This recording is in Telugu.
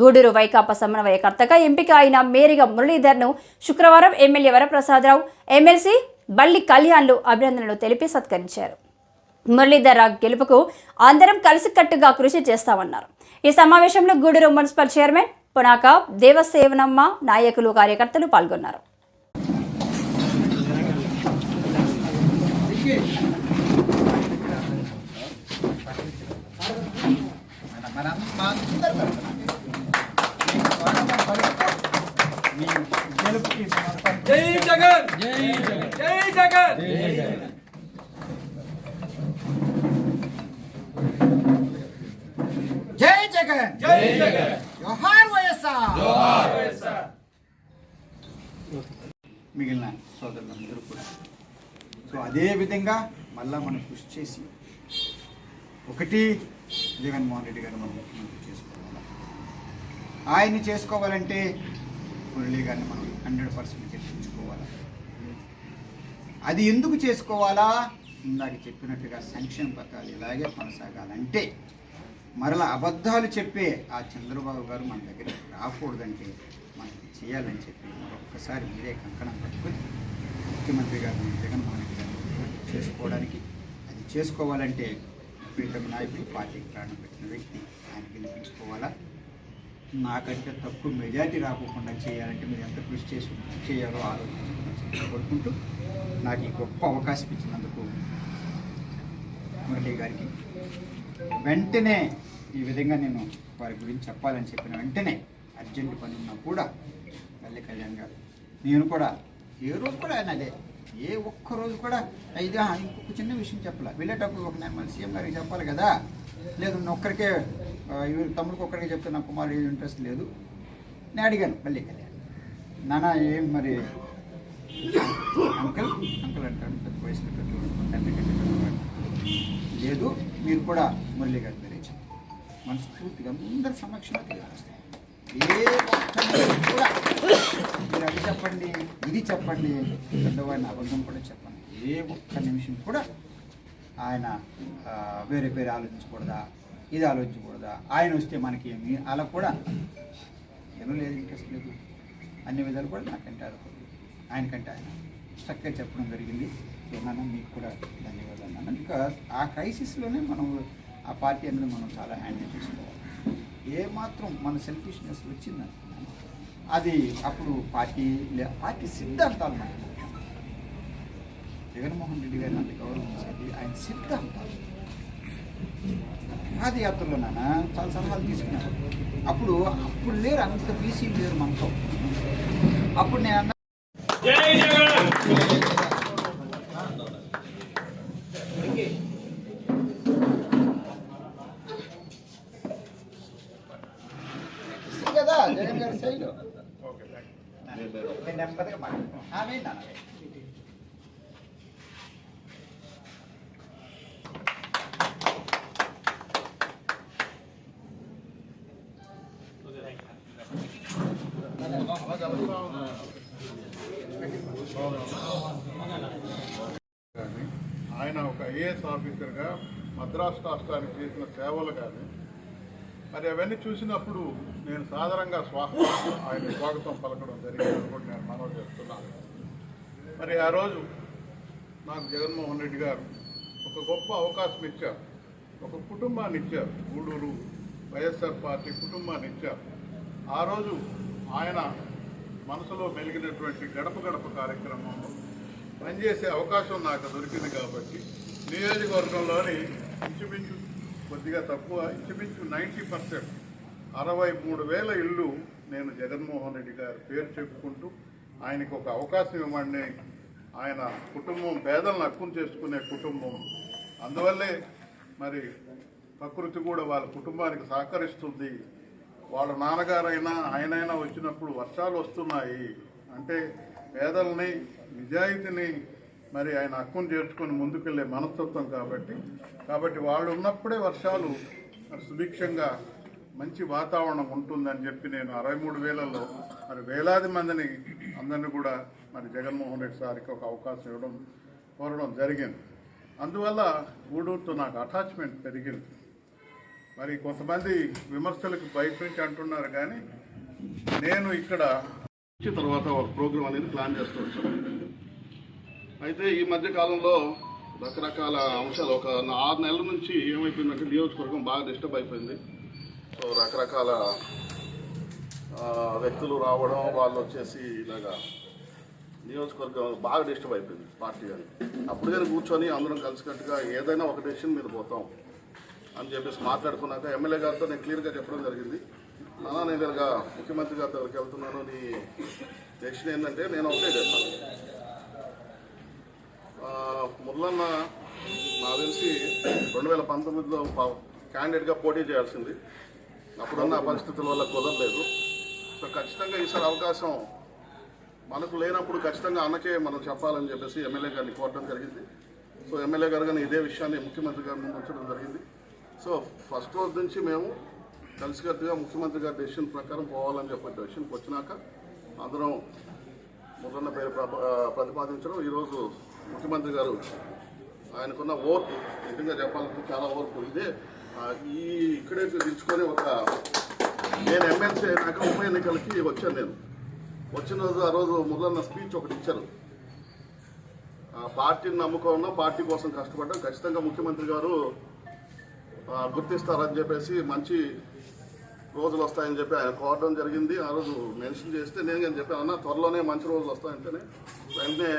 గూడూరు వైకాపా సమన్వయకర్తగా ఎంపిక అయిన మేరిగా మురళీధర్ను శుక్రవారం ఎమ్మెల్యే వరప్రసాదరావు ఎమ్మెల్సీ బల్లి కళ్యాణ్లు అభినందనలు తెలిపి సత్కరించారు. మురళీధర గెలుపుకు అందరం కలిసికట్టుగా కృషి చేస్తామన్నారు. ఈ సమావేశంలో గూడూరు మున్సిపల్ చైర్మన్ పునాక దేవసేవనమ్మ నాయకులు కార్యకర్తలు పాల్గొన్నారు. జై జగన్. జై జగన్. జై జగన్. జై జగన్. జై జగన్. జోహార్ వైఎస్ఆర్. మిగిలిన సోదరులందరూ కూడా. సో అదే విధంగా మళ్ళా మనం కృషి చేసి ఒకటి జగన్మోహన్ రెడ్డి గారు మనం ముఖ్యమంత్రి చేసుకోవాలి. ఆయన్ని చేసుకోవాలంటే మురళీ గారిని మనం హండ్రెడ్ పర్సెంట్ గెలిపించుకోవాలి అది ఎందుకు చేసుకోవాలా? ఇందాక చెప్పినట్టుగా సంక్షేమ పథకాలు ఇలాగే కొనసాగాలంటే మరలా అబద్ధాలు చెప్పే ఆ చంద్రబాబు గారు మన దగ్గర రాకూడదంటే మనం చేయాలని చెప్పి మరొక్కసారి మీరే కంకణం పట్టుకొని ముఖ్యమంత్రి గారు జగన్మోహన్ రెడ్డి చేసుకోవడానికి అది చేసుకోవాలంటే ప్రీతమ నాయకుడు పార్టీకి ప్రాణం పెట్టిన వ్యక్తి. ఆయన గెలిపించుకోవాలా నాకంటే తక్కువ మెజార్టీ రాకుండా చేయాలంటే మీరు ఎంత కృషి చేసి చేయాలో ఆలోచించుకోవాలని కోరుకుంటూ నాకు ఈ గొప్ప అవకాశం ఇచ్చినందుకు మురళీ గారికి. వెంటనే ఈ విధంగా నేను వారి గురించి చెప్పాలని చెప్పిన వెంటనే అర్జెంట్ పని ఉన్నా కూడా పల్లె కళ్యాణ్ గారు నేను కూడా ఏ రోజు కూడా ఆయన అదే ఏ ఒక్క రోజు కూడా అయితే ఇంకొక చిన్న విషయం చెప్పాలి? వెళ్ళేటప్పుడు ఒక నేను మన సీఎం గారికి చెప్పాలి కదా లేదు ఒక్కరికే ఆ, ఇవి తమ్ముడికి ఒక్కడికే చెప్తే నా కుమారు ఏది ఇంట్రెస్ట్ లేదు. నేను అడిగాను మళ్ళీ కళ్యాణ్ నానా ఏం మరి? అంకల్ అంకల్ అంటాడు పెద్ద వయసులో లేదు మీరు కూడా మురళి గారి పేరే చెప్పండి మనస్ఫూర్తిగా అందరి సమక్షంలో తెలియజేస్తాం ఏ కూడా మీరు అది చెప్పండి ఇది చెప్పండి పెద్దవాడిని అబద్ధం కూడా చెప్పండి. ఏ ఒక్క నిమిషం కూడా ఆయన వేరే వేరే ఆలోచించకూడదా? ఇది ఆలోచించకూడదా? ఆయన వస్తే మనకి ఏమి అలా కూడా ఏమీ లేదు ఇంట్రెస్ట్ లేదు. అన్ని విధాలు కూడా నాకంటే అదొకటి ఆయనకంటే ఆయన. చక్కగా చెప్పడం జరిగింది. సో మీకు కూడా ధన్యవాదాలు నాన్న. ఇంకా ఆ క్రైసిస్లోనే మనం ఆ పార్టీ అనేది మనం చాలా హ్యాండిల్ చేసుకోవాలి. ఏ మాత్రం మన సెల్ఫిష్నెస్ వచ్చిందనుకున్నాను అది అప్పుడు పార్టీ లే- పార్టీ సిద్ధాంతాలు మనకి జగన్మోహన్ రెడ్డి గారిని అంత గౌరవించేది ఆయన సిద్ధాంతాలు పాదయాత్రలో నాన్న చాలా సలహాలు తీసుకున్నాను అప్పుడు అప్పుడు లేరు అంత బీసీ లేరు మనతో. అప్పుడు నేను అన్నా జై జగన్! "సరే కదా జగన్ గారి సైడ్ నేను నెమ్మదిగా మాట్లాడతాను. ఆమె నాన్న. కానీ ఆయన ఒక ఐఏఎస్ ఆఫీసర్గా మద్రాసు రాష్ట్రానికి చేసిన సేవలు కానీ మరి అవన్నీ చూసినప్పుడు నేను సాధారణంగా స్వాగతం ఆయన స్వాగతం పలకడం జరిగిందని కూడా నేను మనవి చేస్తున్నాను మరి ఆ రోజు నాకు జగన్మోహన్ రెడ్డి గారు ఒక గొప్ప అవకాశం ఇచ్చారు. ఒక కుటుంబాన్ని ఇచ్చారు. గూడూరు వైఎస్ఆర్ పార్టీ కుటుంబాన్ని ఇచ్చారు. ఆ రోజు ఆయన మనసులో మెలిగినటువంటి గడప గడప కార్యక్రమంలో పనిచేసే అవకాశం నాకు దొరికింది కాబట్టి నియోజకవర్గంలోని ఇంచుమించు కొద్దిగా తక్కువ ఇంచుమించు నైంటీ పర్సెంట్ అరవై మూడు వేల ఇళ్ళు నేను జగన్మోహన్ రెడ్డి గారి పేరు చెప్పుకుంటూ ఆయనకు ఒక అవకాశం ఇవ్వండి ఆయన కుటుంబం పేదలను అక్కును చేసుకునే కుటుంబం. అందువల్లే మరి ప్రకృతి కూడా వాళ్ళ కుటుంబానికి సహకరిస్తుంది. వాళ్ళ నాన్నగారైనా ఆయనైనా వచ్చినప్పుడు వర్షాలు వస్తున్నాయి. అంటే పేదల్ని నిజాయితీని మరి ఆయన హక్కును చేర్చుకొని ముందుకెళ్ళే మనస్తత్వం కాబట్టి కాబట్టి వాళ్ళు ఉన్నప్పుడే వర్షాలు మరి సుభిక్షంగా మంచి వాతావరణం ఉంటుందని చెప్పి నేను అరవై మూడు వేలలో మరి వేలాది మందిని అందరినీ కూడా మరి జగన్మోహన్ రెడ్డి సార్కి ఒక అవకాశం ఇవ్వడం కోరడం జరిగింది. అందువల్ల గూడూరుతో నాకు అటాచ్మెంట్ పెరిగింది. మరి కొంతమంది విమర్శలకు బయట నుంచి అంటున్నారు కానీ నేను ఇక్కడ వచ్చి తర్వాత ఒక ప్రోగ్రామ్ అనేది ప్లాన్ చేస్తూ వచ్చాను అయితే ఈ మధ్య కాలంలో రకరకాల అంశాలు ఒక ఆరు నెలల నుంచి ఏమైపోయిందంటే నియోజకవర్గం బాగా డిస్టర్బ్ అయిపోయింది. సో రకరకాల వ్యక్తులు రావడం వాళ్ళు వచ్చేసి ఇలాగా నియోజకవర్గం బాగా డిస్టర్బ్ అయిపోయింది పార్టీ అని. అప్పుడు కానీ కూర్చొని అందరం కలిసికట్టుగా ఏదైనా ఒక డెసిషన్ మీద పోతాం. అని చెప్పేసి మాట్లాడుకున్నాక ఎమ్మెల్యే గారితో నేను క్లియర్గా చెప్పడం జరిగింది. నానా నేను ఇలాగా ముఖ్యమంత్రి గారి దగ్గరికి వెళ్తున్నాను. నీ డెసిషన్ ఏంటంటే నేను ఒకటే చేస్తాను. ఆ, మురళన్న తెలిసి రెండు వేల పంతొమ్మిదిలో క్యాండిడేట్గా పోటీ చేయాల్సింది. అప్పుడున్న పరిస్థితుల వల్ల కుదరలేదు. సో ఖచ్చితంగా ఈసారి అవకాశం మనకు లేనప్పుడు ఖచ్చితంగా అన్నకే మనం చెప్పాలని చెప్పేసి ఎమ్మెల్యే గారిని కోరడం జరిగింది. సో ఎమ్మెల్యే గారు కానీ ఇదే విషయాన్ని ముఖ్యమంత్రి గారి ముందు ఉంచడం జరిగింది. సో ఫస్ట్ రోజు నుంచి మేము కలిసికట్టుగా ముఖ్యమంత్రి గారి డెసిషన్ ప్రకారం పోవాలని చెప్పి డెసిషన్కి వచ్చినాక అందరం ముద్రన్న పేరు ప్రతిపాదించడం. ఈరోజు ముఖ్యమంత్రి గారు ఆయనకున్న ఓర్పు నిజంగా చెప్పాలంటే చాలా ఓర్పు ఇదే. ఈ ఇక్కడే తెచ్చుకొని ఒక నేను ఎమ్మెల్సీ అయినాక ఉప ఎన్నికలకి వచ్చాను నేను. వచ్చిన రోజు ఆ రోజు మురళన్న స్పీచ్ ఒకటి ఇచ్చారు. పార్టీని నమ్ముకున్నా పార్టీ కోసం కష్టపడ్డాం. ఖచ్చితంగా ముఖ్యమంత్రి గారు గుర్తిస్తారని చెప్పేసి మంచి రోజులు వస్తాయని చెప్పి ఆయన కోరడం జరిగింది. ఆ రోజు మెన్షన్ చేస్తే నేను చెప్పాను అన్న త్వరలోనే మంచి రోజులు వస్తాయంటేనే వెంటనే